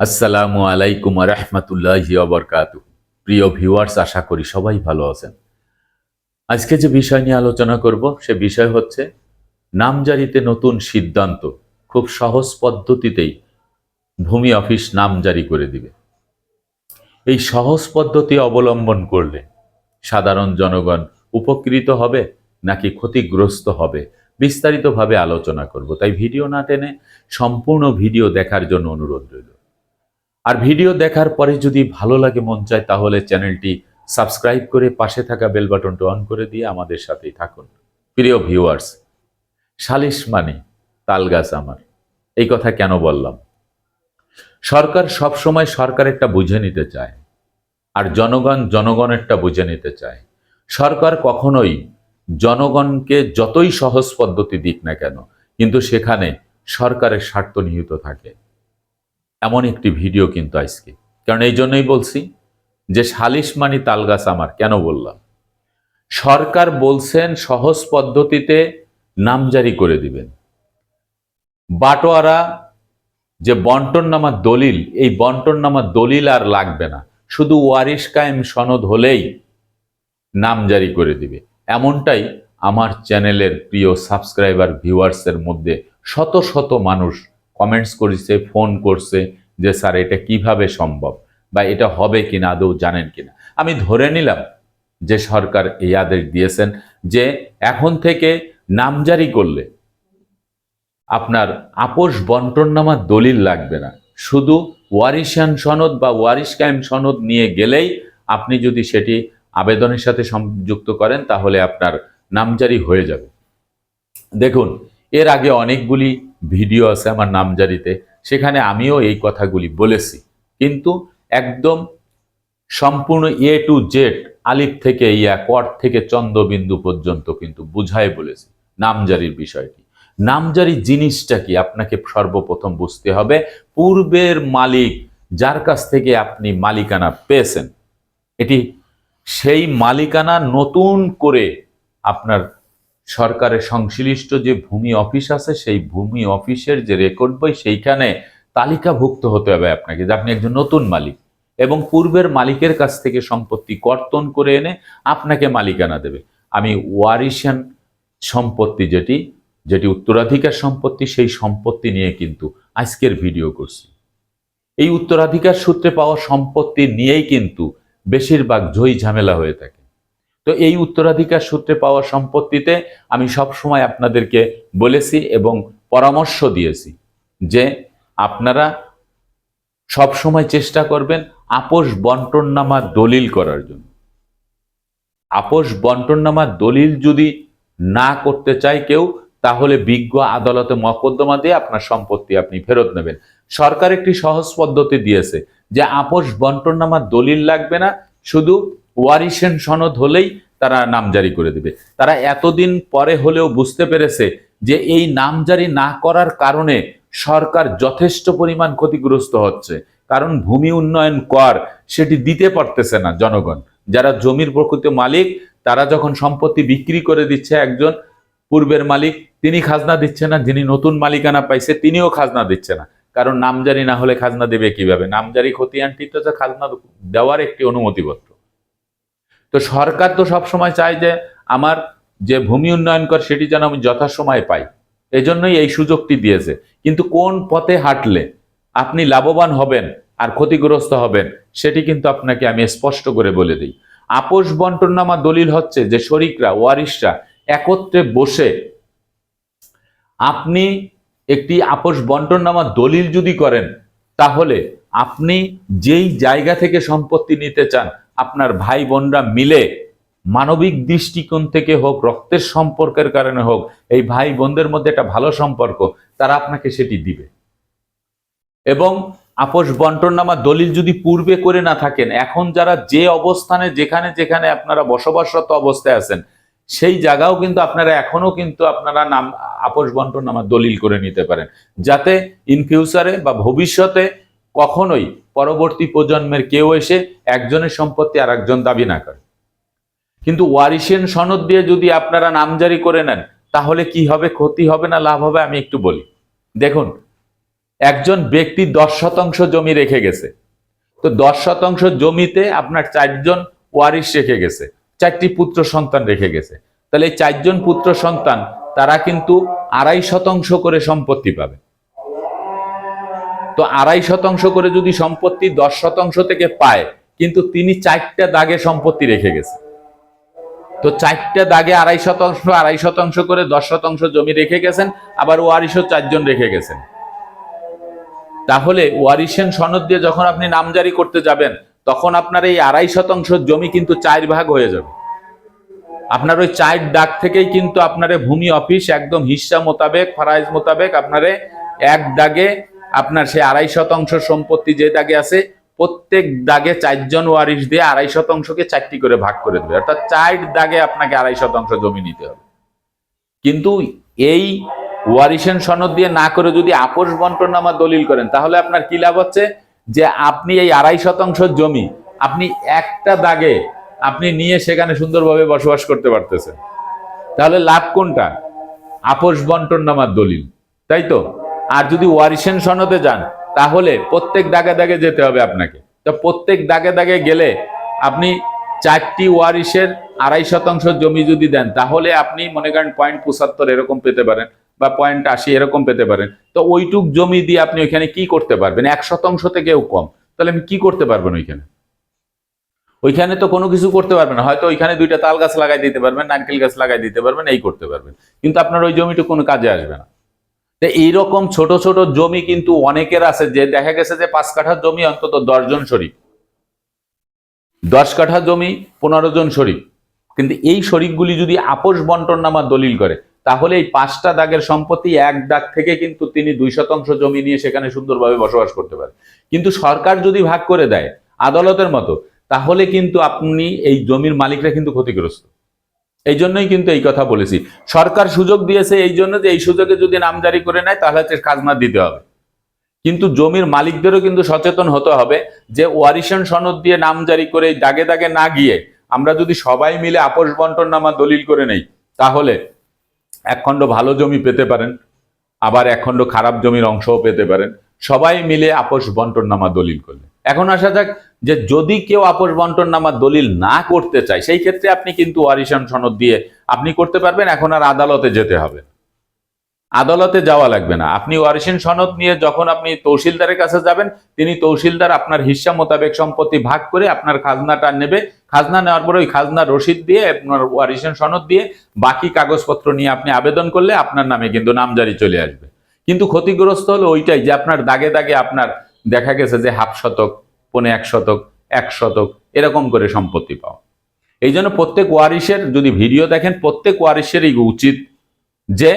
আসসালামু আলাইকুম রহমতুল্লাহি অবরকাত প্রিয় ভিউয়ার্স, আশা করি সবাই ভালো আছেন। আজকে যে বিষয় নিয়ে আলোচনা করব, সে বিষয় হচ্ছে নামজারিতে নতুন সিদ্ধান্ত খুব সহজ পদ্ধতিতেই ভূমি অফিস নাম জারি করে দিবে। এই সহজ পদ্ধতি অবলম্বন করলে সাধারণ জনগণ উপকৃত হবে নাকি ক্ষতিগ্রস্ত হবে, বিস্তারিতভাবে আলোচনা করব। তাই ভিডিও না টেনে সম্পূর্ণ ভিডিও দেখার জন্য অনুরোধ রইল। আর ভিডিও দেখার পরে যদি ভালো লাগে, মন চায়, তাহলে চ্যানেলটি সাবস্ক্রাইব করে পাশে থাকা বেল বাটনটি অন করে দিয়ে আমাদের সাথেই থাকুন। প্রিয় ভিউয়ার্স, সালিশ মানে তালগাছ আমার। এই কথা কেন বললাম? সরকার সব সময় সরকারেরটা বুঝে নিতে চায় আর জনগণ জনগণেরটা বুঝে নিতে চায়। সরকার কখনোই জনগণকে যতই সহজ পদ্ধতি দিক না কেন, কিন্তু সেখানে সরকারের স্বার্থ নিহিত থাকে। এমন একটি ভিডিও কিন্তু আজকে। কারণ এই জন্যই বলছি যে সালিশ মানি তালগাছ আমার, কেন বললাম? সরকার বলছেন সহজ পদ্ধতিতে নামজারি করে দিবেন। বাটোয়ারা যে বন্টন নামা দলিল, এই বন্টন নামা দলিল আর লাগবে না। শুধু ওয়ারিশ কায়েম সনদ হলেই নাম জারি করে দিবে। এমনটাই আমার চ্যানেলের প্রিয় সাবস্ক্রাইবার ভিউয়ার্সের মধ্যে শত শত মানুষ কমেন্টস করেছে, ফোন করছে যে, স্যার, এটা কীভাবে সম্ভব? বা এটা হবে কিনা? আদৌ জানেন কিনা? আমি ধরে নিলাম যে, সরকার এই আদেশ দিয়েছেন যে, এখন থেকে নামজারি করলে আপনার আপোষ বন্টননামা দলিল লাগবে না। শুধু ওয়ারিশান সনদ বা ওয়ারিশ কায়েম সনদ নিয়ে গেলেই আপনি যদি সেটি আবেদনের সাথে সংযুক্ত করেন, তাহলে আপনার নামজারি হয়ে যাবে। দেখুন, এর আগে অনেকগুলি ভিডিও আছে আমার নামজারিতে। সেখানে আমিও এই কথাগুলি বলেছি। কিন্তু একদম সম্পূর্ণ এ টু জেড আলিফ থেকে ইয়া, কর থেকে চন্দ্রবিন্দু পর্যন্ত কিন্তু বুঝাই বলেছি নামজারির বিষয়টি। নামজারি জিনিসটা কি? আপনাকে সর্বপ্রথম বুঝতে হবে, পূর্বের মালিক যার কাছ থেকে আপনি মালিকানা পেয়েছেন, এটি সেই মালিকানা নতুন করে আপনার সরকারের সংশ্লিষ্ট যে ভূমি অফিস আছে, সেই ভূমি অফিসের যে রেকর্ড বই, সেইখানে তালিকাভুক্ত হতে হবে আপনাকে যে আপনি একজন নতুন মালিক এবং পূর্বের মালিকের কাছ থেকে সম্পত্তি কর্তন করে এনে আপনাকে মালিকানা দেবে। আমি ওয়ারিশান সম্পত্তি যেটি যেটি উত্তরাধিকার সম্পত্তি, সেই সম্পত্তি নিয়ে কিন্তু আজকের ভিডিও করছি। এই উত্তরাধিকার সূত্রে পাওয়া সম্পত্তি নিয়েই কিন্তু বেশিরভাগ ঝই ঝামেলা হয়ে থাকে। তো এই উত্তরাধিকার সূত্রে পাওয়া সম্পত্তিতে আমি সব সময় আপনাদেরকে বলেছি এবং পরামর্শ দিয়েছি যে আপনারা সব সময় চেষ্টা করবেন আপোষ বন্টননামা দলিল করার জন্য। আপোষ বন্টননামা দলিল যদি না করতে চায় কেউ, তাহলে বিজ্ঞ আদালতে মকদ্দমা দিয়ে আপনার সম্পত্তি আপনি ফেরত নেবেন। সরকার একটি সহজ পদ্ধতি দিয়েছে যে, আপোষ বন্টননামা দলিল লাগবে না, শুধু ওয়ারিশেন সনদ হলেই তারা নামজারি করে দেবে। তারা এতদিন পরে হলেও বুঝতে পেরেছে যে এই নামজারি না করার কারণে সরকার যথেষ্ট পরিমাণ ক্ষতিগ্রস্ত হচ্ছে। কারণ ভূমি উন্নয়ন কর সেটি দিতে পারতেছে না জনগণ। যারা জমির প্রকৃত মালিক, তারা যখন সম্পত্তি বিক্রি করে দিচ্ছে একজন পূর্বের মালিক, তিনি খাজনা দিচ্ছে না, যিনি নতুন মালিকানা পাইছে, তিনিও খাজনা দিচ্ছে না। কারণ নামজারি না হলে খাজনা দেবে কীভাবে? নামজারি খতিয়ানটি তো খাজনা দেওয়ার একটি অনুমতিপত্র। তো সরকার তো সবসময় চায় যে আমার যে ভূমি উন্নয়ন কর, সেটি যেন আমি যথাসময়ে পাই। এজন্যই এই সুযোগটি দিয়েছে। কিন্তু কোন পথে হাঁটলে আপনি লাভবান হবেন আর ক্ষতিগ্রস্ত হবেন, সেটি কিন্তু আপনাকে আমি স্পষ্ট করে বলে দিই। আপোষ বন্টননামা দলিল হচ্ছে যে শরিকরা, ওয়ারিশরা একত্রে বসে আপনি একটি আপোষ বন্টননামা দলিল যদি করেন, তাহলে আপনি যেই জায়গা থেকে সম্পত্তি নিতে চান আপনার ভাই বোনরা মিলে মানবিক দৃষ্টিকোণ থেকে হোক, রক্তের সম্পর্কের কারণে হোক, এই ভাই বোনদের মধ্যে একটা ভালো সম্পর্ক, তারা আপনাকে সেটি দিবে। এবং আপোষ বন্টননামা দলিল যদি পূর্বে করে না থাকেন, এখন যারা যে অবস্থানে, যেখানে যেখানে আপনারা বসবাসরত অবস্থায় আছেন, সেই জায়গাও কিন্তু আপনারা এখনও কিন্তু আপনারা নাম, আপোষ বন্টননামা দলিল করে নিতে পারেন। যাতে ইন ফিউচারে বা ভবিষ্যতে কখনোই পরবর্তী প্রজন্মের কেউ এসে একজনের সম্পত্তি আর একজন দাবি না করে। কিন্তু ওয়ারিশেন সনদ দিয়ে যদি আপনারা নামজারি করে নেন, তাহলে কি হবে, ক্ষতি হবে না, লাভ হবে, আমি একটু বলি। দেখুন, একজন ব্যক্তি দশ শতাংশ জমি রেখে গেছে। তো দশ শতাংশ জমিতে আপনার চারজন ওয়ারিশ রেখে গেছে, চারটি পুত্র সন্তান রেখে গেছে। তাহলে এই চারজন পুত্র সন্তান, তারা কিন্তু আড়াই শতাংশ করে সম্পত্তি পাবে। তো আড়াই শতাংশ করে যদি সম্পত্তি দশ শতাংশ থেকে পায়, কিন্তু তিনি চারটা দাগে সম্পত্তি রেখে গেছে। তো চারটা দাগে আড়াই শতাংশ আড়াই শতাংশ করে দশ শতাংশ জমি রেখে গেছেন, আবার ওয়ারিশও চারজন রেখে গেছেন। তাহলে ওয়ারিশেন সনদ দিয়ে যখন আপনি নামজারি করতে যাবেন, তখন আপনার এই আড়াই শতাংশ জমি কিন্তু চার ভাগ হয়ে যাবে। আপনার ওই চার ডাক থেকেই কিন্তু আপনার ভূমি অফিস একদম হিস্সা মোতাবেক, ফারাইজ মোতাবেক আপনারে এক দাগে আপনার সেই আড়াই শতাংশ সম্পত্তি যে দাগে আছে, প্রত্যেক দাগে চারজন ওয়ারিশ দিয়ে আড়াই শতাংশকে চারটি করে ভাগ করে দেবে। অর্থাৎ চার দাগে আপনাকে আড়াই শতাংশ জমি নিতে হবে। কিন্তু এই ওয়ারিশেন সনদ দিয়ে না করে যদি আপোষ বন্টনামা দলিল করেন, তাহলে আপনার কি লাভ হচ্ছে? যে আপনি এই আড়াই শতাংশ জমি আপনি একটা দাগে আপনি নিয়ে সেখানে সুন্দরভাবে বসবাস করতে পারতেছেন। তাহলে লাভ কোনটা? আপোষ বন্টন নামার দলিল। তাই তো? আর যদি ওয়ারিশেন সনদে যান, তাহলে প্রত্যেক দাগে দাগে যেতে হবে আপনাকে। তো প্রত্যেক দাগে দাগে গেলে আপনি চারটি ওয়ারিশের আড়াই শতাংশ জমি যদি দেন, তাহলে আপনি মনে করেন পয়েন্ট পঁচাত্তর এরকম পেতে পারেন বা পয়েন্ট আশি এরকম পেতে পারেন। তো ওইটুক জমি দিয়ে আপনি ওইখানে কি করতে পারবেন? এক শতাংশ থেকেও কম। তাহলে আমি কি করতে পারবেন ওইখানে? ওইখানে তো কোনো কিছু করতে পারবেন। হয়তো ওইখানে দুইটা তাল গাছ লাগাই দিতে পারবেন, নারকেল গাছ লাগাই দিতে পারবেন, এই করতে পারবেন। কিন্তু আপনার ওই জমিটা কোনো কাজে আসবে না। এইরকম ছোট ছোট জমি কিন্তু অনেকের আছে, যে দেখা গেছে যে পাঁচ কাঠা জমি অন্তত দশজন শরিক দশ কাঠা জমি, পনেরো জন শরিক কিন্তু এই শরিকগুলি যদি আপোষ বন্টন নামা দলিল করে, তাহলে এই পাঁচটা দাগের সম্পত্তি এক দাগ থেকে কিন্তু তিনি দুই শতাংশ জমি নিয়ে সেখানে সুন্দরভাবে বসবাস করতে পারে কিন্তু সরকার যদি ভাগ করে দেয় আদালতের মতো, তাহলে কিন্তু আপনি এই জমির মালিকরা কিন্তু ক্ষতিগ্রস্ত। এই জন্যই কিন্তু এই কথা বলেছি। সরকার সুযোগ দিয়েছে এই জন্য যে এই সুযোগে যদি নামজারি করে নেয়, তাহলে হচ্ছে খাজনা দিতে হবে। কিন্তু জমির মালিকদেরও কিন্তু সচেতন হতে হবে যে ওয়ারিশন সনদ দিয়ে নামজারি করে দাগে দাগে না গিয়ে আমরা যদি সবাই মিলে আপোষ বন্টন নামা দলিল করে নেই, তাহলে একখণ্ড ভালো জমি পেতে পারেন, আবার একখণ্ড খারাপ জমির অংশও পেতে পারেন। সবাই মিলে আপোষ বন্টন নামা দলিল করলে। এখন আসা যাক যে যদি কেউ আপোষ বন্টন নামা দলিল না করতে চায়, সেই ক্ষেত্রে আপনি কিন্তু ওয়ারিশন সনদ দিয়ে আপনি করতে পারবেন, এখন আর আদালতে যেতে হবে আদালতে যাওয়া লাগবে না। আপনি ওয়ারিশন সনদ নিয়ে যখন আপনি তহসিলদারের কাছে যাবেন, তিনি তহসিলদার আপনার হিস্সা মোতাবেক সম্পত্তি ভাগ করে আপনার খাজনাটা নেবে। খাজনা নেওয়ার পরে ওই খাজনার রসিদ দিয়ে, আপনার ওয়ারিশন সনদ দিয়ে বাকি কাগজপত্র নিয়ে আপনি আবেদন করলে আপনার নামে কিন্তু নামজারি চলে আসবে। কিন্তু ক্ষতিগ্রস্ত হলো ওইটাই যে আপনার দাগে দাগে আপনার দেখা গেছে যে হাফ শতক, পনে এক শতক এক শতক, এরকম করে সম্পত্তি পাও এই জন্য প্রত্যেক ওয়ারিশের যদি ভিডিও দেখেন, প্রত্যেক ওয়ারিশেরই উচিত যে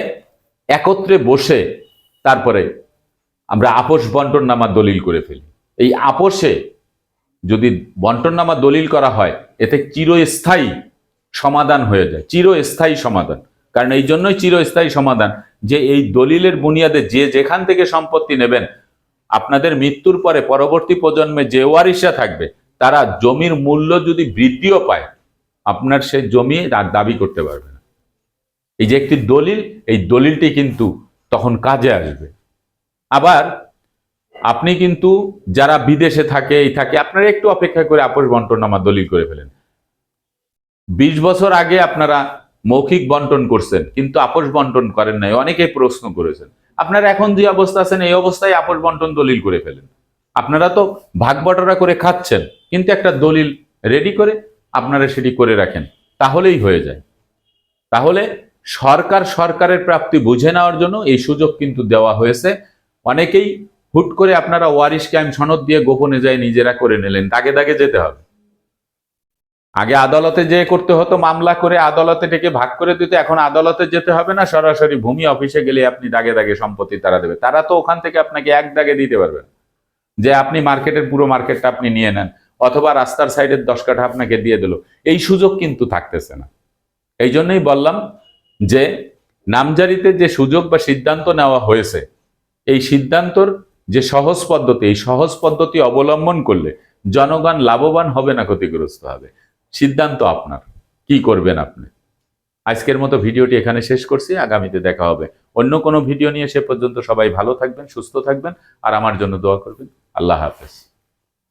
একত্রে বসে তারপরে আমরা আপোষ বন্টন নামা দলিল করে ফেলি। এই আপোষে যদি বন্টন নামা দলিল করা হয়, এতে চিরস্থায়ী সমাধান হয়ে যায়, চিরস্থায়ী সমাধান। কারণ এই জন্যই চিরস্থায়ী সমাধান যে এই দলিলের বুনিয়াদে যে যেখান থেকে সম্পত্তি নেবেন আপনাদের মৃত্যুর পরে পরবর্তী প্রজন্মে যে ওয়ারিশা থাকবে, তারা জমির মূল্য যদি বৃদ্ধিও পায়, আপনার সে জমি দাবি করতে পারবে না। এই যে একটি দলিল, এই দলিলটি কিন্তু তখন কাজে আসবে। আবার আপনি কিন্তু যারা বিদেশে থাকে, এই থাকে, আপনারা একটু অপেক্ষা করে আপোষ বন্টন আমার দলিল করে ফেলেন। বিশ বছর আগে আপনারা মৌখিক বন্টন করছেন, কিন্তু আপোষ বন্টন করেন নাই, অনেকেই প্রশ্ন করেছেন। আপনারা এখন যে অবস্থা আছেন, এই অবস্থায় আপোষ বন্টন দলিল করে ফেলেন। আপনারা তো ভাগ বটরা করে খাচ্ছেন, কিন্তু একটা দলিল রেডি করে আপনারা সেটি করে রাখেন, তাহলেই হয়ে যায়। তাহলে সরকার সরকারের প্রাপ্তি বুঝে নেওয়ার জন্য এই সুযোগ কিন্তু দেওয়া হয়েছে। অনেকেই হুট করে আপনারা ওয়ারিশ ক্যাম্প সনদ দিয়ে গোপনে যায় নিজেরা করে নিলেন, দাগে দাগে যেতে হবে। আগে আদালতে যে করতে হতো মামলা করে, আদালতে ডেকে ভাগ করে দিতে, এখন আদালতে যেতে হবে না, সরাসরি ভূমি অফিসে গেলে আপনি দাগে দাগে সম্পত্তি তারা দেবে। তারা তো ওখান থেকে আপনাকে এক দাগে দিতে পারবেন যে আপনি মার্কেটের পুরো মার্কেটটা আপনি নিয়ে নেন, অথবা রাস্তার সাইডের দশ কাঠা আপনাকে দিয়ে দিল। এই সুযোগ কিন্তু থাকতেছে না। এই জন্যই বললাম যে, নামজারিতে যে সুযোগ বা সিদ্ধান্ত নেওয়া হয়েছে, এই সিদ্ধান্তর যে সহজ পদ্ধতি, এই সহজ পদ্ধতি অবলম্বন করলে জনগণ লাভবান হবে না ক্ষতিগ্রস্ত হবে। সিদ্ধান্ত আপনার। কি করবেন আপনি? আজকের মতো ভিডিওটি এখানে শেষ করছি। আগামীতে দেখা হবে অন্য কোনো ভিডিও নিয়ে। সে পর্যন্ত সবাই ভালো থাকবেন, সুস্থ থাকবেন, আর আমার জন্য দোয়া করবেন। আল্লাহ হাফেজ।